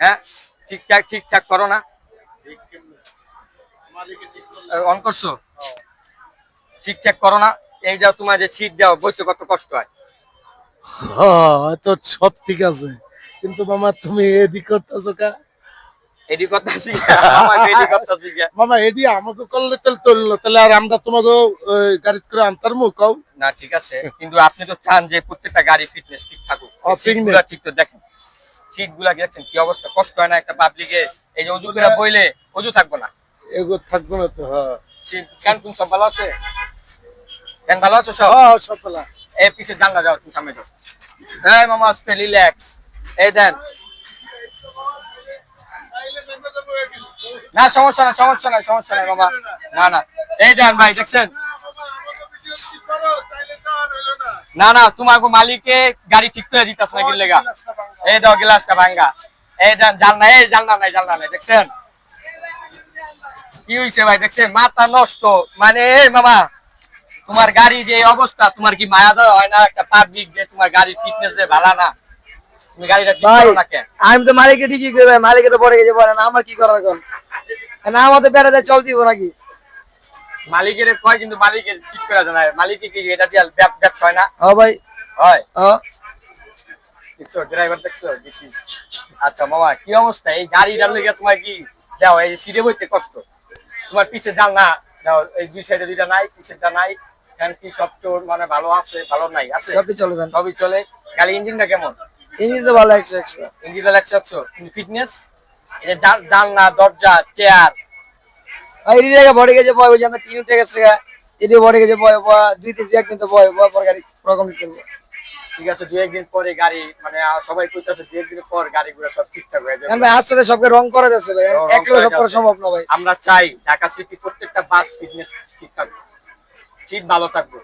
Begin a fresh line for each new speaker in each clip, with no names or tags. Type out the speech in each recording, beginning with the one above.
হ্যাঁ ঠিকঠাক ঠিকঠাক করো না। অন করছ? ঠিকঠাক করো না। এই যাও তোমার যে সিট দাও বইতে কত কষ্ট হয়।
হ্যাঁ তো সব ঠিক আছে। কিন্তু মামা তুমি এদিক করতেছো কা?
এডি কথা আমার এডি কথা
মামা এডি আমাকে করলে তাহলে চলল তাহলে আর আমরা তোমাকে গাড়ি করে আনতার কাউ
না ঠিক আছে। কিন্তু আপনি তো চান যে প্রত্যেকটা গাড়ি ফিটনেস ঠিক থাকুক। ঠিক তো দেখেন। সিটগুলা দেখছেন? কি অবস্থা? কষ্ট হয় না একটা পাবলিকে এই যে অজু করে বইলে অজু থাকব না।
এগো থাকব না তো হ্যাঁ।
সিট কেন তুমি সব ভালো আছে? কেন ভালো আছো সব?
হ্যাঁ সকালা
এই পিছে জানলা যাও তুমি সামনে যাও। এই মামা আস্তে রিল্যাক্স এই দেন। না সমস্যা না সমস্যা নাই সমস্যা নাই মামা। না না। এই দেন ভাই দেখছেন? না না তোমার গো মালিকে গাড়ি ঠিক করে দিতেছ না কি লেগা এই দাও গ্লাসটা ভাঙ্গা। এই জানলা এই জানলা নাই জানলা নাই দেখছেন? কি হইছে ভাই দেখছেন? মাথা নষ্ট। মানে এই মামা তোমার গাড়ি যে অবস্থা তোমার কি মায়া দেওয়া হয় না? একটা পাবলিক যে তোমার গাড়ির ফিটনেস যে ভালো না? তুমি গাড়িটা ঠিক
ভাই
করো না কেন?
আমি তো মালিককে ঠিকই করবে মালিকে তো পড়ে গেছে পরে না আমার কি করার এখন? না আমাদের বেড়াতে চল দিব নাকি?
মালিকের কয় কিন্তু মালিকের ঠিক করে দেয় না। মালিকে কি এটা দিয়ে ব্যবসা হয় না?
ও ভাই।
হয়।
ও।
দেখছ ড্রাইভার দেখছ? দিস ইজ আচ্ছা মামা কি অবস্থা? এই গাড়িটার লেগে তোমার কি দাও এই সিটে বইতে কষ্ট। তোমার পিছে জাল না? দাও এই দুই সাইডে দুইটা নাই পিছেরটা নাই। ফ্যান কি সব তোর মানে ভালো আছে ভালো নাই আছে?
সবই চলবেন
সবই চলে। গাড়ি ইঞ্জিনটা কেমন?
ইঞ্জিন তো ভালো একশো একশো।
ইঞ্জিনটা লাগছে একশো ফিটনেস এই যে জান- জানলা দরজা চেয়ার
যে আমরা তিন উঠে গেছে এটি বড়ে গেছে বয় বয় দুই তিন পর গাড়ি করব।
ঠিক আছে দু একদিন পরে গাড়ি মানে সবাই কইতাছে একদিন পর গাড়িগুলো সব ঠিকঠাক হয়ে যাবে।
ভাই সবকে রং করে ভাই। একলা সব করা সম্ভব না ভাই।
আমরা চাই ঢাকা সিটি প্রত্যেকটা বাস ফিটনেস ঠিক থাকবে সিট ভালো থাকবে।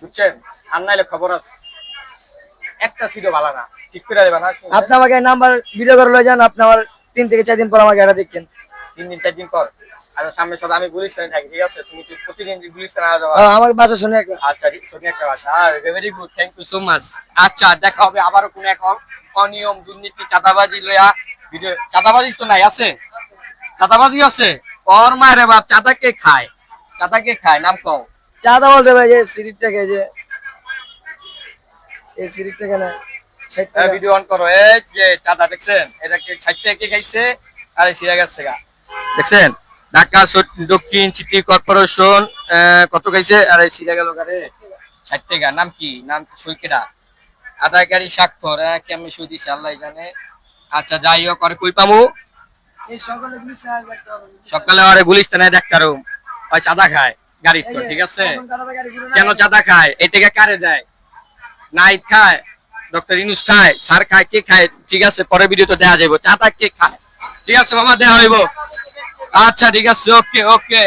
বুঝছেন? আর নাইলে খবর আছে। একটা সিটও ভালো না। ঠিক করে দেবে না
আপনি আমাকে নাম্বার ভিডিও করে লয়ে যান আপনি আমার তিন থেকে চার দিন পর আমাকে এটা দেখছেন
তিন দিন চার দিন পর। আর সামনে সব আমি গুলিস্তানে থাকি ঠিক আছে? তুমি কি প্রতিদিন গুলিস্তানে আসা? যাওয়া
আমার বাসা শুনে
আচ্ছা শনি একটা কথা very good thank you so much আচ্ছা দেখা হবে আবারও কোন এক অনিয়ম দুর্নীতি চাঁদাবাজি লয়া ভিডিও চাঁদাবাজি তো নাই আছে? চাঁদাবাজি আছে? ওর মায়ের বাপ চাঁদা কে খায়? চাঁদা কে খায়? নাম কও।
চাঁদা বলতে ভাই যে সিরিজটাকে যে এই সিরিজটাকে না টাকা।
ভিডিও অন করো। এই যে চাঁদা দেখছেন? এটাকে ষাট টাকা কে খাইছে? আর এই সিরা গেছে গা। দেখছেন? ঢাকা দক্ষিণ সিটি কর্পোরেশন কত খাইছে আর এই সিরা গেল গারে ষাট টাকা। নাম কি? নাম সৈকেরা আধারকারী স্বাক্ষর কেমন সই দিছে? আল্লাহ জানে। আচ্ছা যাই হোক আর কই পামু?
সকালে
আরে গুলিস্তানে দেখতারো ওই চাঁদা খায় গাড়ির তো ঠিক আছে?
গাড়ি।
কেন চাঁদা খায়? এই টাকা কারে দেয়? নাইট খায় ডক্টর ইনুস খায় স্যার খায় কে খায়? ঠিক আছে পরে ভিডিও তো দেওয়া যাইব। চাঁদা কে খায়? ঠিক আছে মামা দেওয়া হইব। আচ্ছা ঠিক আছে ওকে ওকে।